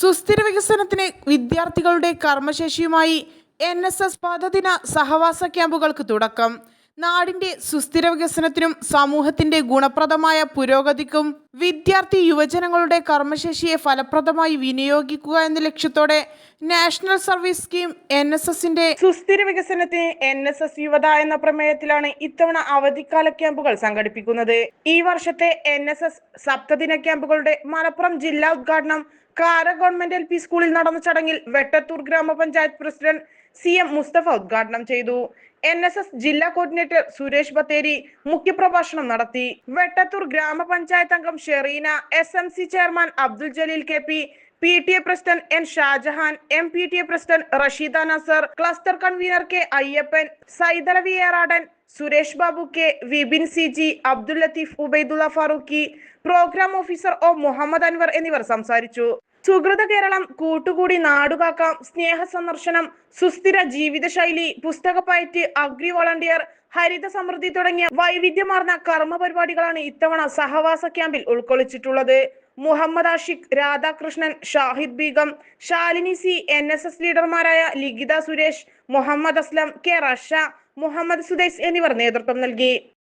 സുസ്ഥിര വികസനത്തിന് വിദ്യാർത്ഥികളുടെ കർമ്മശേഷിയുമായി എൻ എസ് എസ് പദ്ധതിന സഹവാസ ക്യാമ്പുകൾക്ക് തുടക്കം. നാടിന്റെ സുസ്ഥിര വികസനത്തിനും സമൂഹത്തിന്റെ ഗുണപ്രദമായ പുരോഗതിക്കും വിദ്യാർത്ഥി യുവജനങ്ങളുടെ കർമ്മശേഷിയെ ഫലപ്രദമായി വിനിയോഗിക്കുക എന്ന ലക്ഷ്യത്തോടെ national service scheme N S എസിന്റെ സുസ്ഥിര വികസനത്തിന് എൻ എസ് എസ് യുവത എന്ന പ്രമേയത്തിലാണ് ഇത്തവണ അവധിക്കാല ക്യാമ്പുകൾ സംഘടിപ്പിക്കുന്നത്. ഈ വർഷത്തെ എൻ എസ് എസ് സപ്തദിന ക്യാമ്പുകളുടെ മലപ്പുറം ജില്ലാ ഉദ്ഘാടനം കാര ഗവൺമെന്റ് എൽ പി സ്കൂളിൽ നടന്ന ചടങ്ങിൽ വെട്ടത്തൂർ ഗ്രാമപഞ്ചായത്ത് പ്രസിഡന്റ് സി എം മുസ്തഫ ഉദ്ഘാടനം ചെയ്തു. എൻ എസ് എസ് ജില്ലാ കോർഡിനേറ്റർ സുരേഷ് ബത്തേരി മുഖ്യപ്രഭാഷണം നടത്തി. വെട്ടത്തൂർ ഗ്രാമപഞ്ചായത്ത് അംഗം Shereena S M C chairman Abdul Jaleel K P P T A president N Shajahan M P T A president Rasheeda Nasar cluster convener K Ayyappan Saithalavi Eradan Suresh Babu K Vibin C G Abdul Latheef Ubaidulla Farooqui programme officer O Muhammad Anwar എന്നിവർ സംസാരിച്ചു. സുഹൃത കേരളം കൂട്ടുകൂടി നാടുകാക്കാം സ്നേഹ സന്ദർശനം സുസ്ഥിര ജീവിതശൈലി പുസ്തകപ്പയറ്റ് agri volunteer ഹരിത സമൃദ്ധി തുടങ്ങിയ വൈവിധ്യമാർന്ന കർമ്മ പരിപാടികളാണ് ഇത്തവണ സഹവാസ ക്യാമ്പിൽ ഉൾക്കൊള്ളിച്ചിട്ടുള്ളത്. Muhammad Ashiq Radhakrishnan Shahid Begum Shalini C N S S ലീഡർമാരായ Likhitha Suresh Muhammad Aslam K Rasha Muhammad Sudais എന്നിവർ നേതൃത്വം നൽകി.